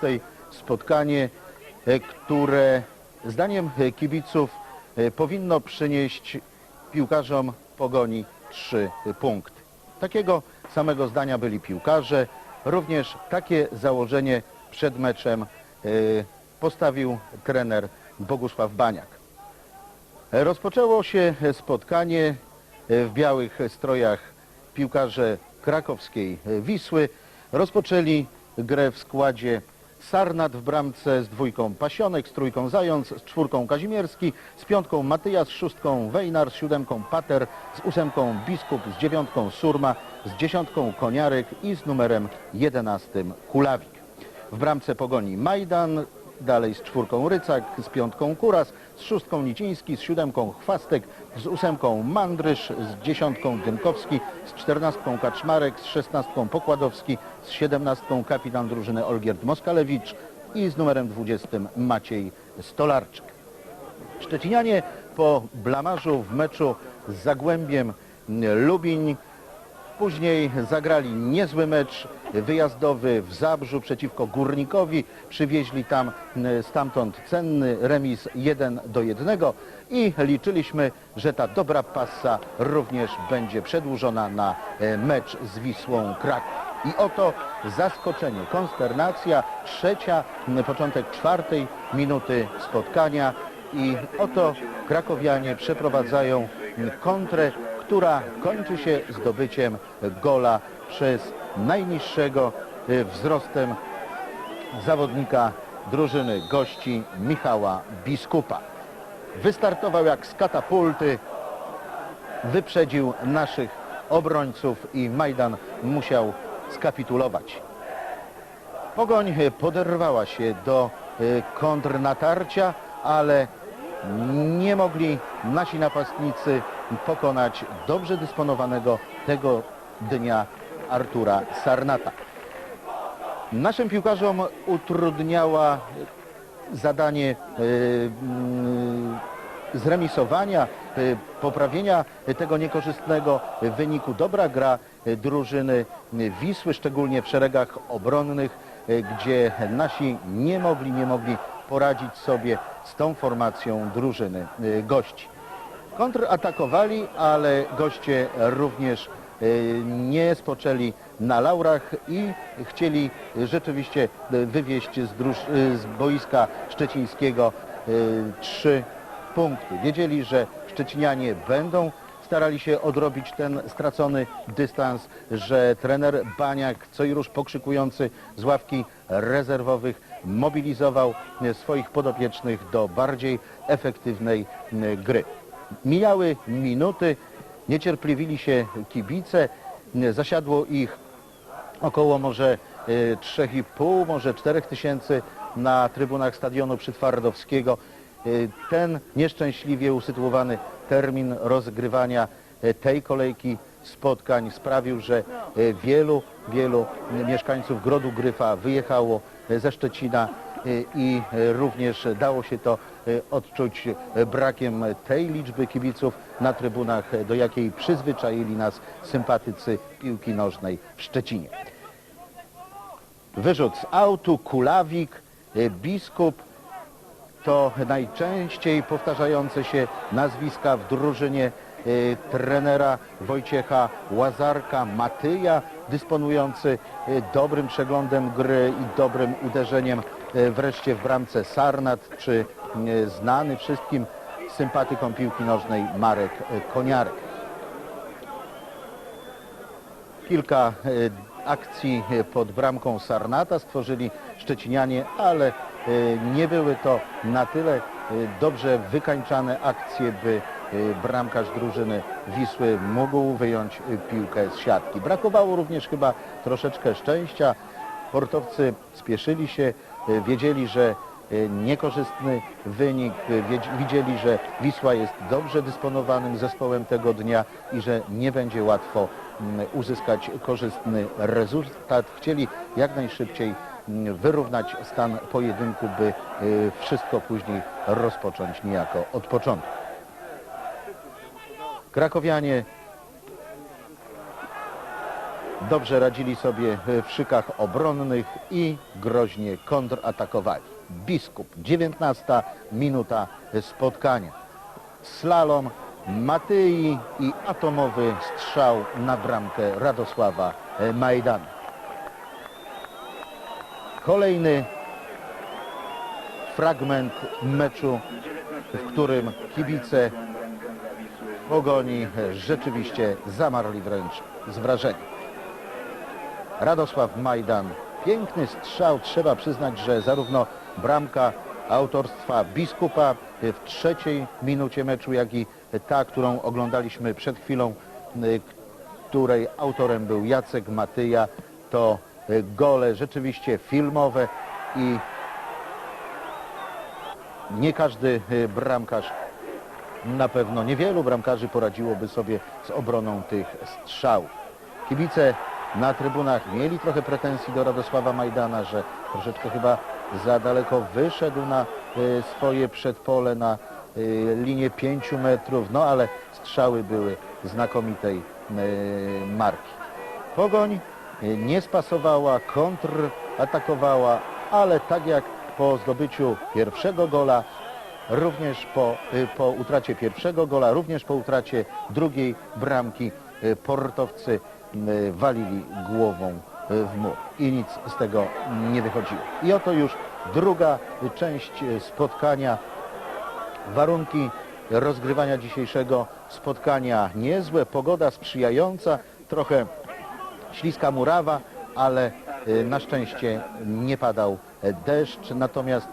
20. Spotkanie, e, które zdaniem e, kibiców e, powinno przynieść piłkarzom Pogoni trzy punkty. Takiego samego zdania byli piłkarze. Również takie założenie przed meczem postawił trener Bogusław Baniak. Rozpoczęło się spotkanie w białych strojach piłkarze krakowskiej Wisły. Rozpoczęli grę w składzie Sarnat w bramce z dwójką Pasionek, z trójką Zając, z czwórką Kazimierski, z piątką Matyjas, z szóstką Wejnar, z siódemką Pater, z ósemką Biskup, z dziewiątką Surma, z dziesiątką Koniarek i z numerem jedenastym Kulawik. W bramce pogoni Majdan, dalej z czwórką Rycak, z piątką Kuras, z szóstką Niciński, z siódemką Chwastek, z ósemką Mandrysz, z dziesiątką Dymkowski, z czternastką Kaczmarek, z szesnastką Pokładowski, z siedemnastką kapitan drużyny Olgierd Moskalewicz i z numerem dwudziestym Maciej Stolarczyk. Szczecinianie po blamarzu w meczu z Zagłębiem Lubiń Później zagrali niezły mecz wyjazdowy w Zabrzu przeciwko Górnikowi. Przywieźli tam stamtąd cenny remis 1 do 1 i liczyliśmy, że ta dobra passa również będzie przedłużona na e, mecz z Wisłą Kraków. I oto zaskoczenie, konsternacja, trzecia, początek czwartej minuty spotkania i oto krakowianie przeprowadzają kontrę, która kończy się zdobyciem gola przez najniższego y, wzrostem zawodnika drużyny gości Michała Biskupa. Wystartował jak z katapulty, wyprzedził naszych obrońców i Majdan musiał skapitulować. Pogoń y, poderwała się do y, kontrnatarcia, ale nie mogli nasi napastnicy pokonać dobrze dysponowanego tego dnia Artura Sarnata. Naszym piłkarzom utrudniała zadanie e, mm, zremisowania, e, poprawienia tego niekorzystnego wyniku. Dobra gra drużyny Wisły, szczególnie w szeregach obronnych, e, gdzie nasi nie mogli, nie mogli poradzić sobie z tą formacją drużyny e, gości. Kontratakowali, ale goście również e, nie spoczęli na laurach i chcieli rzeczywiście e, wywieźć z, e, z boiska szczecińskiego e, trzy punkty. Wiedzieli, że Szczecinianie będą starali się odrobić ten stracony dystans, że trener Baniak, co i róż pokrzykujący z ławki rezerwowych, mobilizował e, swoich podopiecznych do bardziej efektywnej e, gry. Mijały minuty, niecierpliwili się kibice, e, zasiadło ich około może e, 3,5, może 4 tysięcy na trybunach stadionu Przytwardowskiego. E, Ten nieszczęśliwie usytuowany termin rozgrywania e, tej kolejki spotkań sprawił, że e, wielu, wielu mieszkańców Grodu Gryfa wyjechało e, ze Szczecina e, i e, również dało się to e, odczuć e, brakiem tej liczby kibiców na trybunach, e, do jakiej przyzwyczaili nas sympatycy piłki nożnej w Szczecinie. Wyrzut z autu, kulawik, e, biskup to najczęściej powtarzające się nazwiska w drużynie e, trenera Wojciecha Łazarka, Matyja, dysponujący e, dobrym przeglądem gry i dobrym uderzeniem e, wreszcie w bramce Sarnat, czy e, znany wszystkim sympatykom piłki nożnej Marek e, Koniarek. Kilka e, akcji e, pod bramką Sarnata stworzyli Szczecinianie, ale e, nie były to na tyle e, dobrze wykańczane akcje, by e, bramkarz drużyny Wisły mógł wyjąć e, piłkę z siatki. Brakowało również chyba troszeczkę szczęścia. Portowcy spieszyli się, e, wiedzieli, że e, niekorzystny wynik, e, widzieli, że Wisła jest dobrze dysponowanym zespołem tego dnia i że nie będzie łatwo mm, uzyskać korzystny rezultat. Chcieli jak najszybciej mm, wyrównać stan pojedynku, by wszystko później rozpocząć niejako od początku. Krakowianie dobrze radzili sobie w szykach obronnych i groźnie kontratakowali. Biskup, 19 minuta spotkania. Slalom Matyi i atomowy strzał na bramkę Radosława Majdana. Kolejny fragment meczu, w którym kibice Pogoni rzeczywiście zamarli wręcz z wrażenia. Radosław Majdan, piękny strzał, trzeba przyznać, że zarówno bramka autorstwa biskupa w trzeciej minucie meczu, jak i ta, którą oglądaliśmy przed chwilą, y, której autorem był Jacek Matyja, to y, gole rzeczywiście filmowe i nie każdy y, bramkarz na pewno niewielu bramkarzy poradziłoby sobie z obroną tych strzałów. Kibice na trybunach mieli trochę pretensji do Radosława Majdana, że troszeczkę chyba za daleko wyszedł na y, swoje przedpole, na y, linię 5 metrów, no ale strzały były znakomitej y, marki. Pogoń nie spasowała, kontratakowała, ale tak jak po zdobyciu pierwszego gola również po, po utracie pierwszego gola, również po utracie drugiej bramki portowcy walili głową y, w mur i nic z tego nie wychodziło. I oto już druga y, część y, spotkania. Warunki rozgrywania dzisiejszego spotkania niezłe, pogoda sprzyjająca, trochę śliska murawa, ale y, na szczęście nie padał e, deszcz, natomiast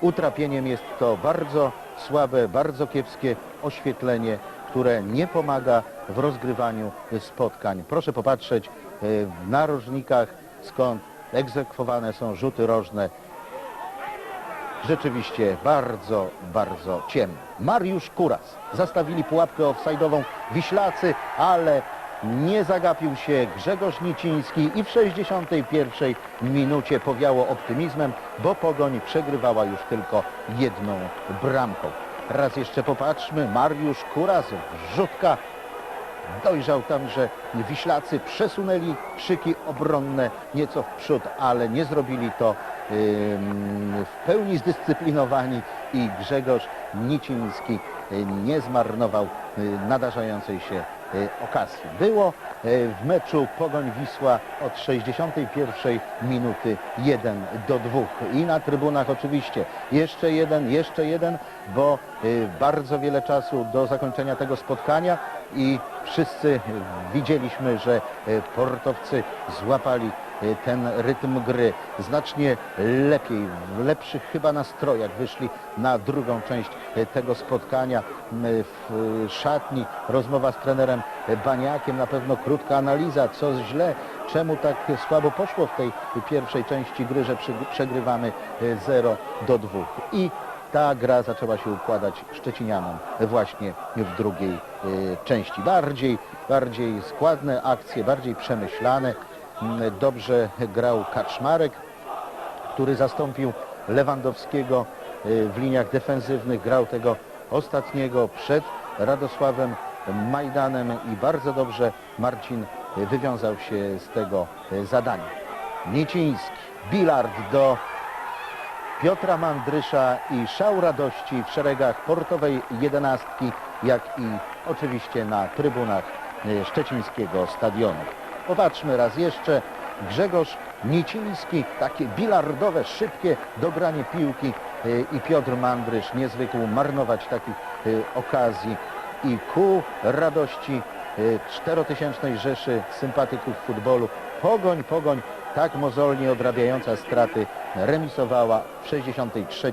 utrapieniem jest to bardzo słabe, bardzo kiepskie oświetlenie, które nie pomaga w rozgrywaniu spotkań. Proszę popatrzeć y, w narożnikach, skąd egzekwowane są rzuty rożne. Rzeczywiście bardzo, bardzo ciemno. Mariusz Kuras. Zastawili pułapkę offside'ową Wiślacy, ale nie zagapił się Grzegorz Niciński i w 61 minucie powiało optymizmem, bo Pogoń przegrywała już tylko jedną bramką. Raz jeszcze popatrzmy, Mariusz Kuras, wrzutka, dojrzał tam, że Wiślacy przesunęli szyki obronne nieco w przód, ale nie zrobili to w pełni zdyscyplinowani i Grzegorz Niciński y, nie zmarnował y, nadarzającej się okazji. Było y, w meczu Pogoń Wisła od 61 minuty 1 do 2 i na trybunach oczywiście jeszcze jeden, jeszcze jeden, bo y, bardzo wiele czasu do zakończenia tego spotkania i wszyscy widzieliśmy, że y, portowcy złapali y, ten rytm gry znacznie lepiej, w lepszych chyba nastrojach wyszli na drugą część y, tego spotkania w szatni. Rozmowa z trenerem Baniakiem, na pewno krótka analiza, co źle, czemu tak słabo poszło w tej pierwszej części gry, że przegrywamy y, 0 do 2. I ta gra zaczęła się układać Szczecinianom właśnie w drugiej y, części. Bardziej, bardziej składne akcje, bardziej przemyślane. Mm, Dobrze grał Kaczmarek, który zastąpił Lewandowskiego y, w liniach defensywnych. Grał tego ostatniego przed Radosławem Majdanem i bardzo dobrze Marcin wywiązał się z tego y, zadania. Nieciński, bilard do Piotra Mandrysza i szał radości w szeregach portowej jedenastki, jak i oczywiście na trybunach e, szczecińskiego stadionu. Popatrzmy raz jeszcze. Grzegorz Niciński, takie bilardowe, szybkie dobranie piłki e, i Piotr Mandrysz nie zwykł marnować takich e, okazji i ku radości czterotysięcznej rzeszy sympatyków futbolu Pogoń, Pogoń tak mozolnie odrabiająca straty remisowała w 63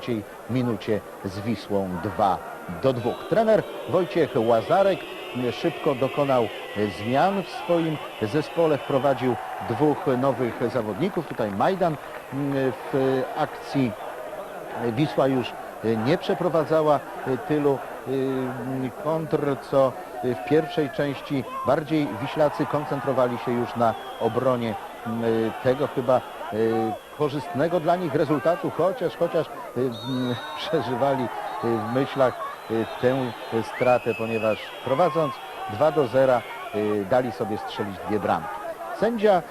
minucie z Wisłą 2 do 2. Trener Wojciech Łazarek szybko dokonał zmian w swoim zespole, wprowadził dwóch nowych zawodników. Tutaj Majdan w akcji Wisła już nie przeprowadzała tylu y, kontr, co w pierwszej części bardziej Wiślacy koncentrowali się już na obronie y, tego chyba korzystnego dla nich rezultatu, chociaż, chociaż mm, przeżywali y, w myślach tę stratę, ponieważ prowadząc 2 do 0 y, dali sobie strzelić dwie bramki. Sędzia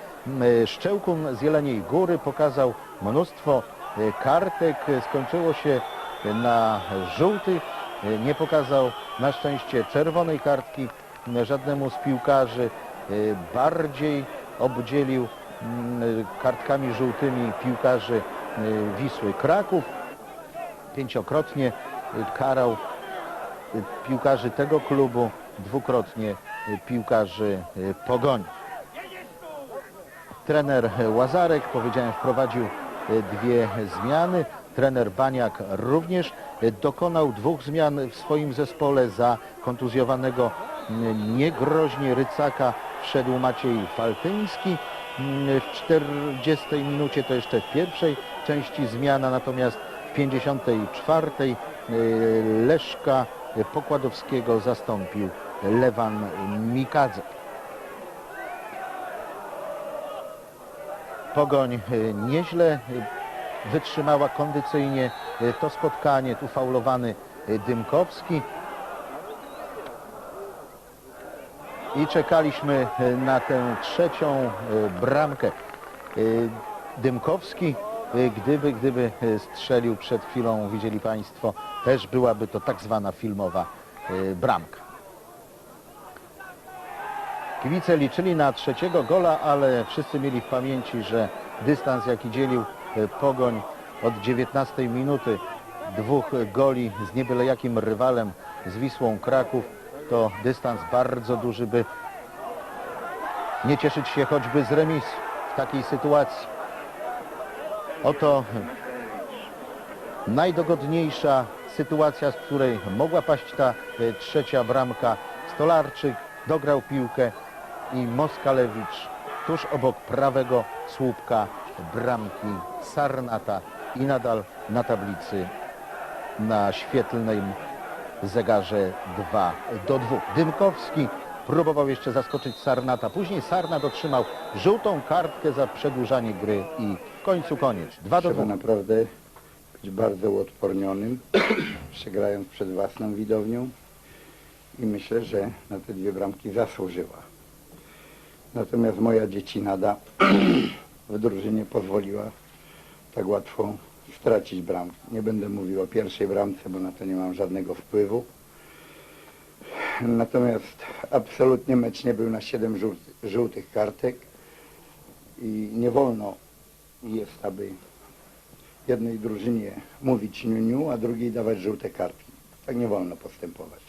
Szczełkun z Jeleniej Góry pokazał mnóstwo e, kartek. Skończyło się na żółtych. E, Nie pokazał na szczęście czerwonej kartki żadnemu z piłkarzy. E, Bardziej obdzielił kartkami żółtymi piłkarzy e, Wisły Kraków. Pięciokrotnie e, karał piłkarzy tego klubu, dwukrotnie piłkarzy Pogoni. Trener Łazarek, powiedziałem, wprowadził dwie zmiany. Trener Baniak również dokonał dwóch zmian w swoim zespole. Za kontuzjowanego niegroźnie Rycaka wszedł Maciej Faltyński. W 40 minucie to jeszcze w pierwszej części zmiana, natomiast w 54 e, Leszka Pokładowskiego zastąpił Lewan Mikadze. Pogoń nieźle wytrzymała kondycyjnie to spotkanie. Tu faulowany Dymkowski. I czekaliśmy e, na tę trzecią e, bramkę. E, Dymkowski, gdyby, gdyby strzelił przed chwilą, widzieli Państwo, też byłaby to tak zwana filmowa bramka. Kibice liczyli na trzeciego gola, ale wszyscy mieli w pamięci, że dystans jaki dzielił Pogoń od 19 minuty dwóch goli z niebyle jakim rywalem z Wisłą Kraków to dystans bardzo duży, by nie cieszyć się choćby z remisu w takiej sytuacji. Oto najdogodniejsza sytuacja, z której mogła paść ta e, trzecia bramka. Stolarczyk dograł piłkę i Moskalewicz tuż obok prawego słupka bramki Sarnata i nadal na tablicy na świetlnym zegarze 2 do 2. Dymkowski próbował jeszcze zaskoczyć Sarnata. Później Sarnat otrzymał żółtą kartkę za przedłużanie gry i w końcu koniec. 2 do Trzeba 2. naprawdę być bardzo uodpornionym, przegrając przed własną widownią i myślę, że na te dwie bramki zasłużyła. Natomiast moja dziecinada w drużynie pozwoliła tak łatwo stracić bramkę. Nie będę mówił o pierwszej bramce, bo na to nie mam żadnego wpływu. Natomiast absolutnie mecz nie był na 7 żółty, żółtych kartek i nie wolno jest, aby jednej drużynie mówić niu-niu, a drugiej dawać żółte kartki. Tak nie wolno postępować.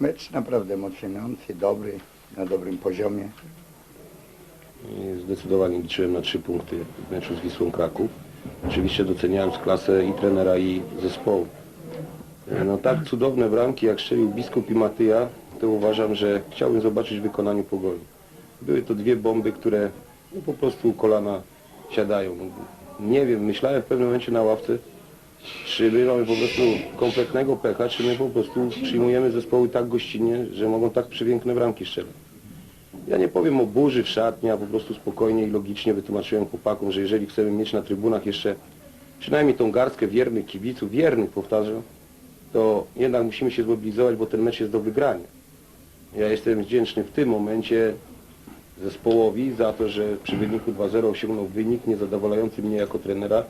Mecz naprawdę emocjonujący, dobry, na dobrym poziomie. Zdecydowanie liczyłem na trzy punkty w meczu z Wisłą Kraków. Oczywiście doceniając klasę i trenera i zespołu. No tak cudowne bramki jak strzelił Biskup i Matyja, to uważam, że chciałbym zobaczyć w wykonaniu Pogoni. Były to dwie bomby, które no, po prostu kolana siadają. Nie wiem, myślałem w pewnym momencie na ławce, czy my mamy po prostu kompletnego pecha, czy my po prostu przyjmujemy zespoły tak gościnnie, że mogą tak przepiękne bramki strzelać. Ja nie powiem o burzy w szatni, a po prostu spokojnie i logicznie wytłumaczyłem chłopakom, że jeżeli chcemy mieć na trybunach jeszcze przynajmniej tą garstkę wiernych kibiców, wiernych powtarzam, to jednak musimy się zmobilizować, bo ten mecz jest do wygrania. Ja jestem wdzięczny w tym momencie zespołowi za to, że przy wyniku 2-0 osiągnął wynik niezadowalający mnie jako trenera,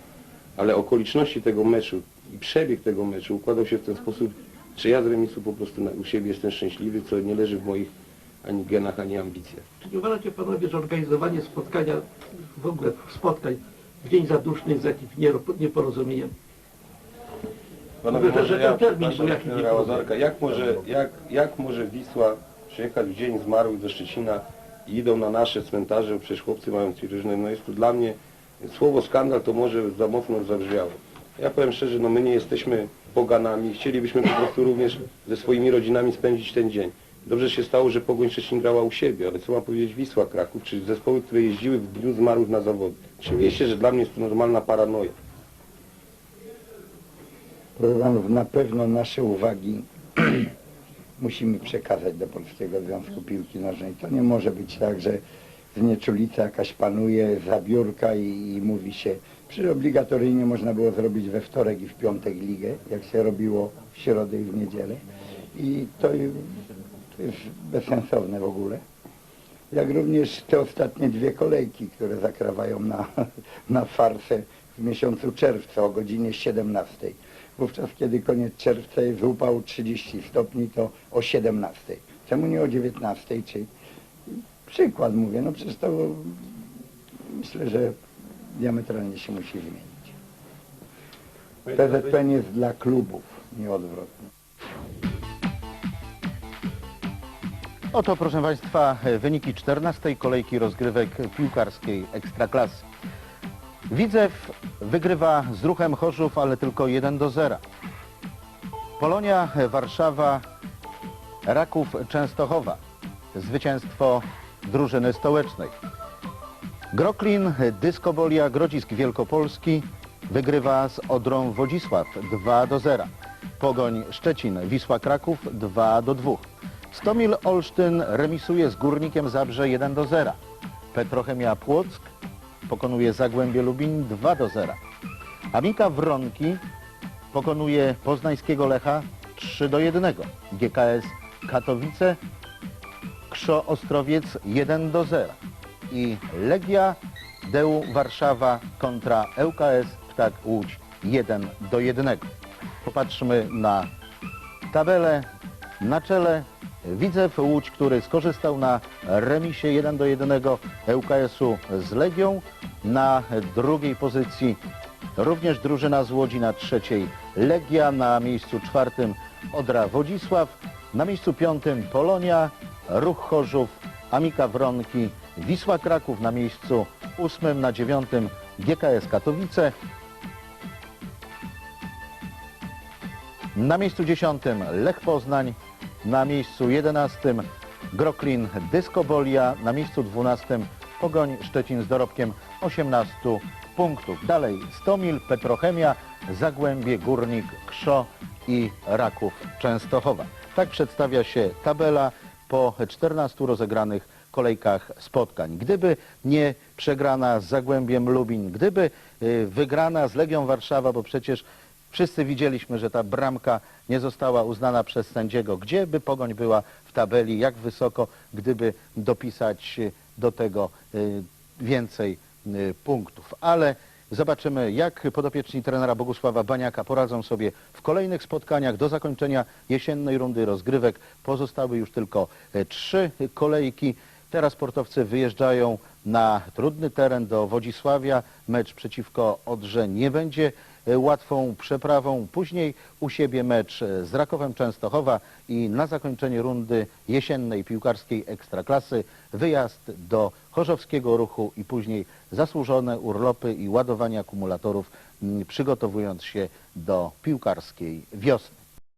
ale okoliczności tego meczu i przebieg tego meczu układał się w ten sposób, że ja z remisu po prostu u siebie jestem szczęśliwy, co nie leży w moich ani genach, ani ambicjach. Czy nie uważacie panowie, że organizowanie spotkania, w ogóle spotkań w dzień zaduszny jest jakimś nieporozumieniem? Panowie, Mówię, że może ten termin był jakiś jak może, jak, jak może Wisła przyjechać w dzień zmarłych do Szczecina i idą na nasze cmentarze, przecież chłopcy mają ci różne, no jest to dla mnie, słowo skandal to może za mocno zabrzmiało. Ja powiem szczerze, no my nie jesteśmy poganami, chcielibyśmy po prostu również ze swoimi rodzinami spędzić ten dzień. Dobrze się stało, że Pogoń Szczecin grała u siebie, ale co mam powiedzieć Wisła Kraków, czy zespoły, które jeździły w dniu zmarłych na zawody. Oczywiście, że dla mnie jest to normalna paranoja. Proszę panów, na pewno nasze uwagi musimy przekazać do Polskiego Związku Piłki Nożnej. To nie może być tak, że znieczulica jakaś panuje, zabiórka i, i mówi się, przecież obligatoryjnie można było zrobić we wtorek i w piątek ligę, jak się robiło w środę i w niedzielę. I to, to jest bezsensowne w ogóle. jak również te ostatnie dwie kolejki, które zakrawają na, na farsę w miesiącu czerwca o godzinie 17. Wówczas, kiedy koniec czerwca jest upał 30 stopni, to o 17. Czemu nie o 19? Czy przykład mówię, no przecież to myślę, że diametralnie się musi zmienić. PZPN jest dla klubów, nie odwrotnie. Oto, proszę Państwa, wyniki 14. kolejki rozgrywek piłkarskiej Ekstraklasy. Widzew wygrywa z ruchem Chorzów, ale tylko 1 do 0. Polonia Warszawa, Raków Częstochowa. Zwycięstwo drużyny stołecznej. Groklin, Dyskobolia, Grodzisk Wielkopolski wygrywa z Odrą Wodzisław 2 do 0. Pogoń Szczecin, Wisła Kraków 2 do 2. Stomil Olsztyn remisuje z Górnikiem Zabrze 1 do 0. Petrochemia Płock pokonuje Zagłębie Lubin 2 do 0. Amika Wronki pokonuje poznańskiego Lecha 3 do 1. GKS Katowice Krzo Ostrowiec 1 do 0 i Legia Deu Warszawa kontra ŁKS Ptak Łódź 1 do 1. Popatrzmy na tabelę. Na czele Widzew Łódź, który skorzystał na remisie 1 do 1 ŁKS-u z Legią. Na drugiej pozycji również drużyna z Łodzi na trzeciej Legia, na miejscu czwartym Odra Wodzisław, na miejscu piątym Polonia, Ruch Chorzów, Amika Wronki, Wisła Kraków na miejscu ósmym, na dziewiątym GKS Katowice, na miejscu dziesiątym Lech Poznań, na miejscu jedenastym Groklin Dyskobolia, na miejscu dwunastym Pogoń Szczecin z dorobkiem 18 punktów. Dalej Stomil, Petrochemia, Zagłębie, Górnik, Krzo i Raków Częstochowa. Tak przedstawia się tabela po 14 rozegranych kolejkach spotkań. Gdyby nie przegrana z Zagłębiem Lubin, gdyby y, wygrana z Legią Warszawa, bo przecież wszyscy widzieliśmy, że ta bramka nie została uznana przez sędziego. Gdzie by Pogoń była w tabeli, jak wysoko, gdyby dopisać y, do tego y, więcej y, punktów. Ale zobaczymy, jak podopieczni trenera Bogusława Baniaka poradzą sobie w kolejnych spotkaniach do zakończenia jesiennej rundy rozgrywek. Pozostały już tylko e, trzy kolejki. Teraz sportowcy wyjeżdżają na trudny teren do Wodzisławia. Mecz przeciwko Odrze nie będzie łatwą przeprawą. Później u siebie mecz e, z Rakowem Częstochowa i na zakończenie rundy jesiennej piłkarskiej Ekstraklasy wyjazd do Chorzowskiego Ruchu i później zasłużone urlopy i ładowanie akumulatorów, przygotowując się do piłkarskiej wiosny.